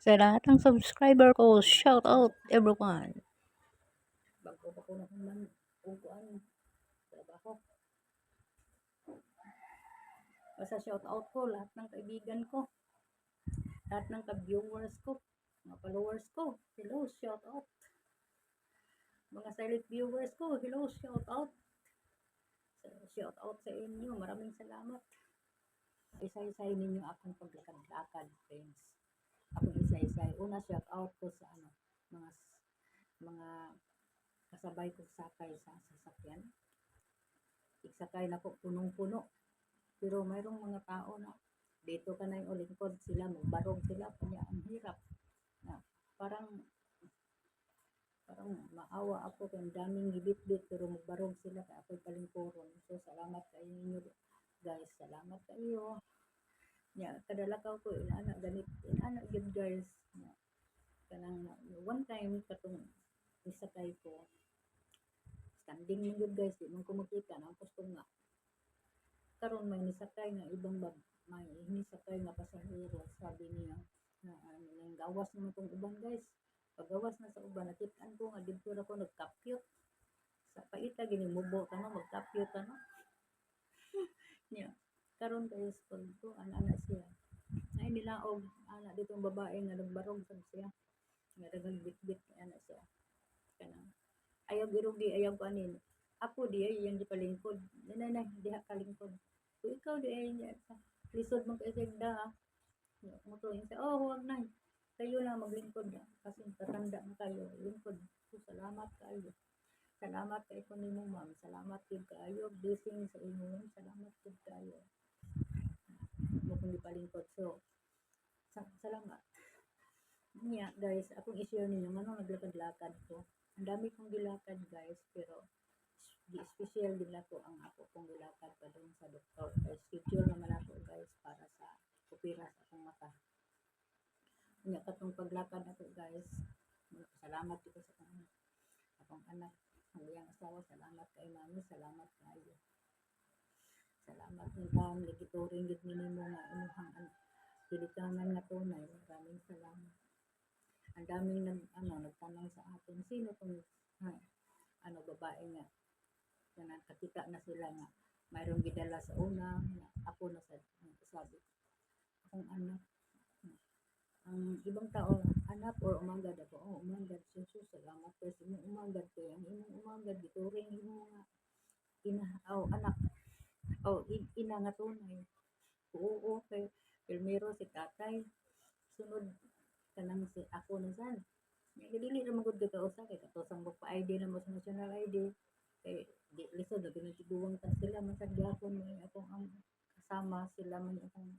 Sa lahat ng subscriber ko, shout out everyone. Bago pa ko na naman kung kuan trabaho. Basta shout out ko lahat ng kaibigan ko. Lahat ng ka-viewers ko, mga followers ko. Hello, shout out. Mga silent viewers ko, hello, shout out. Shout out sa inyo. Maraming salamat. Isa-isay ninyo akong paglakad-lakad, friends. Isa-isay. Una, shout out ko sa ano, mga mga kasabay ko sakay sa sasakyan. Iksakay na po punong-puno. Pero mayroong mga tao na dito ka na yung lingkod sila, magbarong sila, kanya ang hirap. Na, parang parang maawa ako kay daming gibit-bit pero magbarong sila kaya ako'y palingkuron. So salamat kayo ninyo guys, salamat kayo. Ya, kadalakaw ko inana ganit inana gyud guys. Ya, kanang one time katong isakay ko. Standing man gyud guys, di man ko makita gusto nga. Karon may nisakay nga ibang bab may nisakay nga pasahero sabi niya na ano nang gawas naman tong uban guys. Pagawas na sa uban nakitaan ko nga dito na ko nagkapyot. Sa paita gini mubo ta no magkapyot ta no niya. Karon guys pag ko ana ana siya. Ay nila og ana ditong babae nga nagbarog sad siya nga dagang bitbit ana siya kanang ayaw girugi ayaw ko anin. Ako di ay yang gipalingkod nanay na diha kalingkod kung ikaw di ay lisod mo kay segda mo to sa oh huwag na kayo lang maglingkod na kasi tatanda na kayo. Lingkod. So, salamat kayo. Salamat kay ko nimo ma'am. Salamat gid kayo. Blessing sa inyo salamat gid kayo. Mo kung gipalingkod so sa salamat niya guys akong i-share ninyo ngano naglakad-lakad ko. Ang dami kong gilakad guys pero special din ako ang ako kong gilakad pa doon sa doktor. Kay schedule naman ako guys para sa opera sa akong mata. Niya katong paglakad ako guys salamat dito sa akong akong anak. Ang iyang asawa salamat kay mami salamat kayo salamat ng taon ligituring gid minimo nga imuhang an pilikanan nga tunay maraming salamat ang daming nag ano nagtanong sa akin sino tong ha, ano babae nga? Na nakakita na sila nga mayroong gidala sa una nga ako na sa sabi akong anak ang ibang tao anak or umangad ako oh umangad Jesus salamat kay sa imong umangad kay ang imong umangad gituring imo nga ina oh, anak oh in, ina nga tunay. Oo kay primero si tatay sunod kanang si ako na san dili ra magud ka usa kay katosang mo pa ID na mo sa national ID kay di lisod na binitiguwang ta sila man sa gyapon mo akong ang kasama sila man akong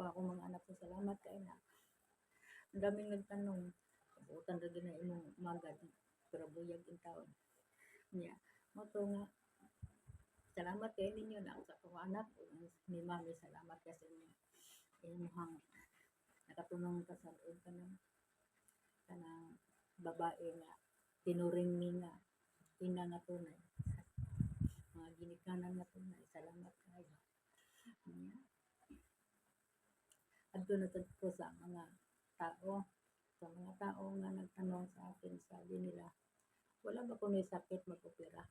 wa akong mga anak sa salamat kay na ang daming nagtanong utan ra gina imong magad pero buyag in taon. Niya mo nga salamat kay ninyo na sa akong anak ni mami salamat kasi inyo imuhang nakatunong ka sa loob ka ng kanang babae nga tinuring ni nga ina nga tunay. Mga ginikanan nga tunay. Salamat kayo niya adto na ko sa mga tao sa mga tao nga nagtanong sa akin sabi nila wala ba kung may sakit mag-opera?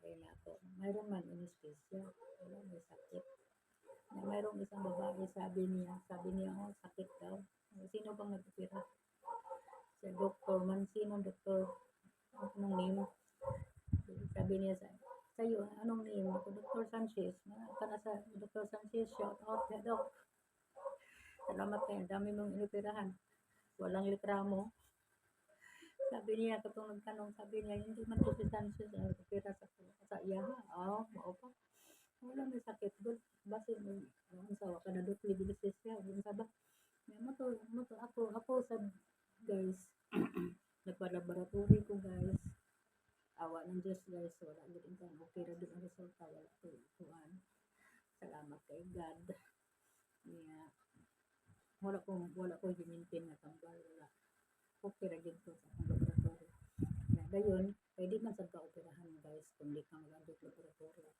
Kaya na ako mayroon man in special. Wala may sakit mayroong isang babae sabi niya sabi niya oh sakit daw. Sino bang nag-opera sa doktor man sino doktor? Anong name? Sabi niya sa sa'yo anong name? Ako Dr. Sanchez. Mga ka na sa Dr. Sanchez shout out na dok salamat kayo dami mong inoperahan walang likramo sabi niya katong nagtanong sabi niya hindi man to si Sanchez ang opera sa sa iya oh mao pa wala may sakit. Good base mo ang sawa ka na dot libilisis siya yung sa ba mo to mo to ako ako sa guys nagpa-laboratory ko guys. Awa ng Diyos guys. Wala gud kan okay ra gud ang resulta. Wala to kuan salamat kay God. Niya wala ko wala ko gimintin nga tambal. Wala. Okay ra gid ko sa akong laboratory. Na dayon pwede man sad ka operahan guys kung di ka mag-adot laboratory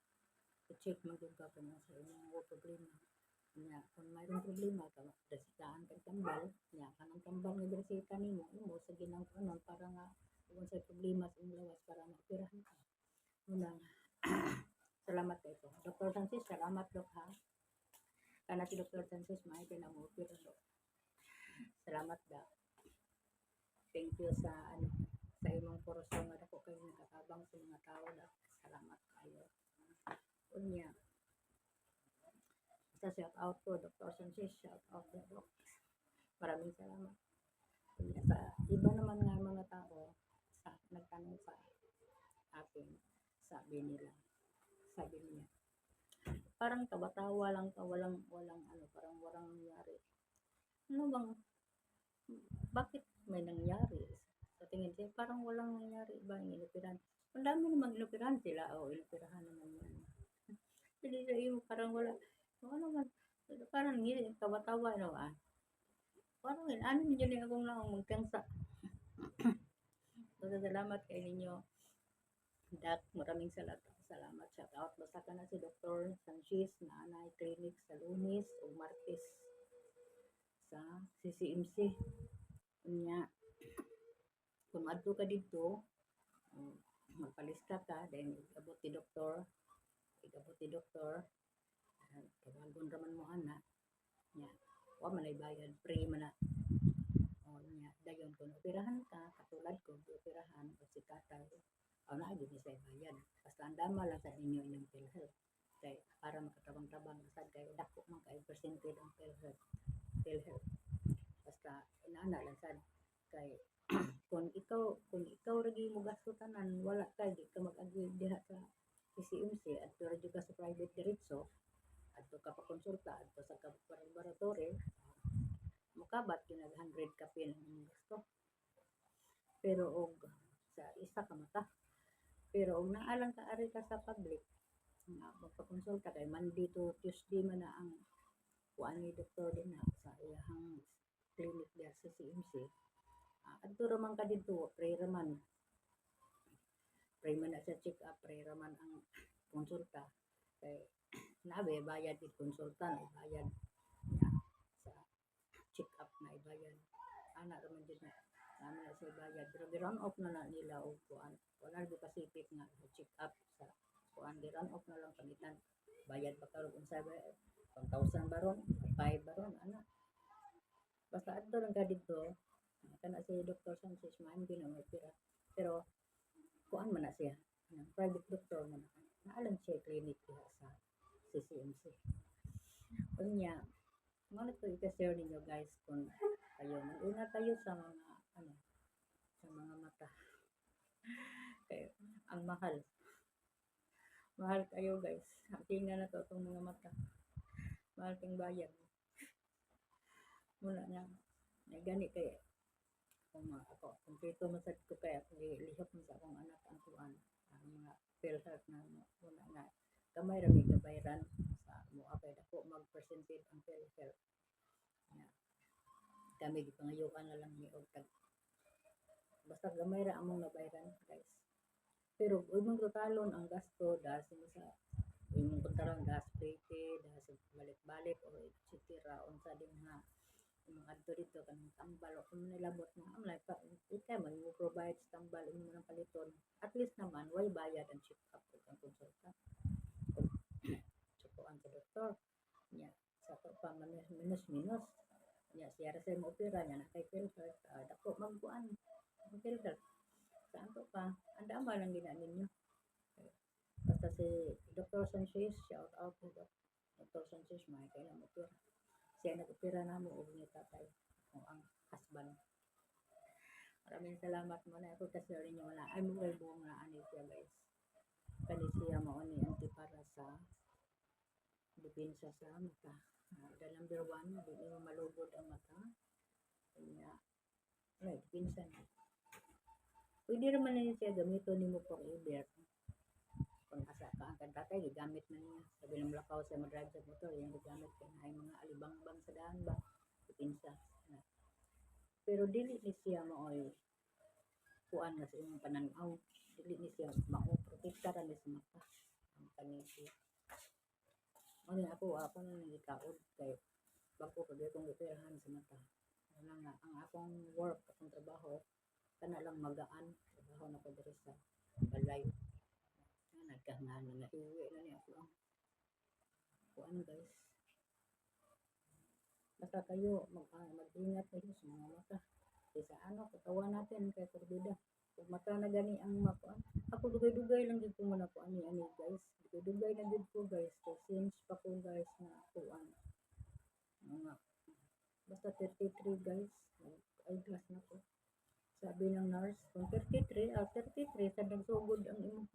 i-check man gud ka kung sa imong problema Nya kung mayroong problema ka dasitaan kag tambal, nya kanang tambal nga gireseta nimo imo sa ginang kanon para nga kung unsay problema sa imong lawas para maoperahan ka. Unang salamat kay ko. Dr. Francis, salamat dok ha. Kana si Dr. Francis may pinamoopera dok. Salamat da. Thank you sa ano sa imong porosyon nga dako kayo nakatabang sa mga tao da. Salamat kayo. Unya. Sa shout out ko, Dr. Francis, shout out da dok. Maraming salamat. Sa iba naman nga mga tao sa nagtanong sa akin, sabi nila, sabi niya, parang tawa-tawa lang ka, walang, walang, ano, parang walang nangyari. Ano bang, bakit may nangyari? Sa tingin siya, parang walang nangyari ba yung inupiran? Ang dami namang inupiran sila, o inupirahan naman yan. Hindi sa iyo, parang wala, ano man, parang hindi, tawa-tawa, no, ah. Parang, ano ninyo na akong lang magkangsa. so, salamat kay ninyo. Dak, maraming salamat. Salamat. Shout out. Basta ka na si Dr. Sanchez na anay clinic sa Lunes o Martes sa CCMC. Unya, kung adto ka dito, magpalista ka, then igabot ti doktor, igabot ti doktor, tawagon raman mo ana, nya, wa man ay bayad, free man. O nya, dayon kung operahan ka, katulad ko, operahan, o si tatay, o na, ni sa bayad. Basta andama lang sa inyo inyong PhilHealth. Kay, para makatabang-tabang, basta kay, dako man kay percentage ang PhilHealth. PhilHealth. Basta, inaana lang sad kay kung ikaw kung ikaw ragi mo gasto tanan wala kay di ka mag-agi diha sa PCMC at ra jud ka sa private diretso adto ka pa konsulta adto sa ka laboratory mukabat yun nag 100 ka pin ang gasto pero og sa isa ka mata naalang ka ari ka sa public nga magpakonsulta kay Monday to Tuesday man na ang kuan ni doktor din na sa iyang clinic diha sa CMC Ah, adto raman ka dito, pray raman. Pray man na sa check up, pray raman ang konsulta. Kay nabe bayad it konsulta na ibayad na sa check up na ibayad. Ana raman din na namin na sa bayad. Pero run off na na nila o kuan. Wala di pasipit nga sa check up sa kuan di run off na lang panitan. Bayad pa karon unsa ba 1,000 baron, 5 baron ana. Basta adto lang ka dito, kana si Dr. Sanchez man hindi na may pira. Pero kuan man na siya. Ano, private doctor man na. Naalam siya clinic diha sa CCMC. Unya, mo na to i-share ninyo guys kung kayo mag-ingat tayo sa mga ano sa mga mata. Kayo, ang mahal. Mahal kayo guys. Tingnan na to itong mga mata. Mahal kang bayad. Muna na. Na gani kay kung mga ako, man sa ko kaya, kung lihok mo sa akong anak ang kuan, ang mga PhilHealth na muna nga, kamay rami gabayran sa mo apay dako mag-percentage ang PhilHealth. Yeah. Kami gipangayuan na lang ni basta gamay ra among nabayran guys. Pero imong totalon ang gasto dahil sa imong kontarang gas prepaid, dahil sa balik-balik o etc. unsa din ha imong adto dito kanang tambal o kung nilabot na am like pa ika man mo provide tambal imo nang paliton at least naman way bayad ang check up ug ang konsulta sukuan sa doktor nya sa to pa minus minus nya siya ra sa mo opera nya na kay filter uh, dako magkuan ang filter saan to pa anda ba lang gina ninyo basta si Dr. Sanchez shout out to Dr. Sanchez may kailan mo opera siya nag-opera na mo og ni tatay o ang husband. Maraming salamat mo na ako kasi rin yung wala. Ay mo kay buong na ani siya guys. Kani siya mo ni anti para sa depensa sa mata. Uh, the number one, di mo malugod ang mata. Kanya, depensa na. Pwede naman na siya gamiton nimo forever kung asa ka ang tatay gigamit man niya. Sabi ng lakaw sa mag-drive sa motor yung gigamit kay na. Mga alibangbang sa daan ba? Pinsa. Na pero dili ni siya maoy kuan nga sa imong pananaw. Dili ni siya mao protekta sa mata. Ang kani siya. Ano ako, ako na nagitaod kay bako ko dito kong gipirahan sa mata. Wala nga, ang akong work, akong trabaho, kana lang magaan. Trabaho na ko sa balay. Nga, Nagkahangan na na iuwi na niya ako kuan guys. Basta kayo, mag, ah, mag-ingat kayo sa mga mata. Kasi sa ano, katawan natin kay Corbida. Kung mata na gani ang makuan. Ako dugay-dugay lang gid ko muna ko ani ani guys. Dugay-dugay na gid ko guys. So since pa ko guys na kuan. Mga basta 33 guys. Eyeglass na ko. Sabi ng nurse, kung 33, ah 33 sa nagsugod ang imong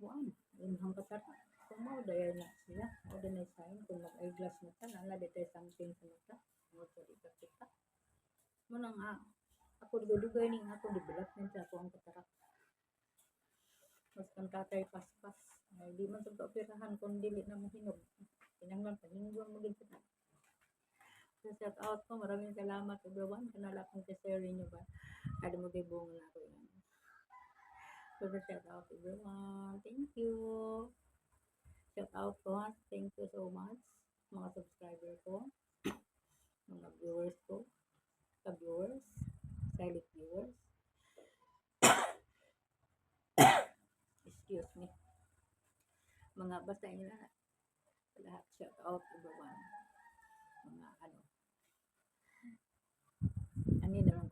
kuan. Imong katata. Kung mao daya na siya, o na sign kung mag-eyeglass na ta, nala dito something sa mata. Mo sa kita. Mo nang ah, ako dugay ning ako development sa ako ang katarak. Mas kang tatay paspas. Ay, di man sa operahan kung dili na mo hinog. Kinanglan paninggon mo sa So, shout out ko. Maraming salamat everyone. Kanala kong share niyo ba? Kada mo kay buong na ako yan. So, shout out everyone. Thank you. Shout out ko. ha. Thank you so much. Mga subscriber ko. Mga viewers ko. Ka-viewers. Silent viewers. Excuse me. Mga basta yun na. Lahat shout out everyone. Mga ano. Ano na lang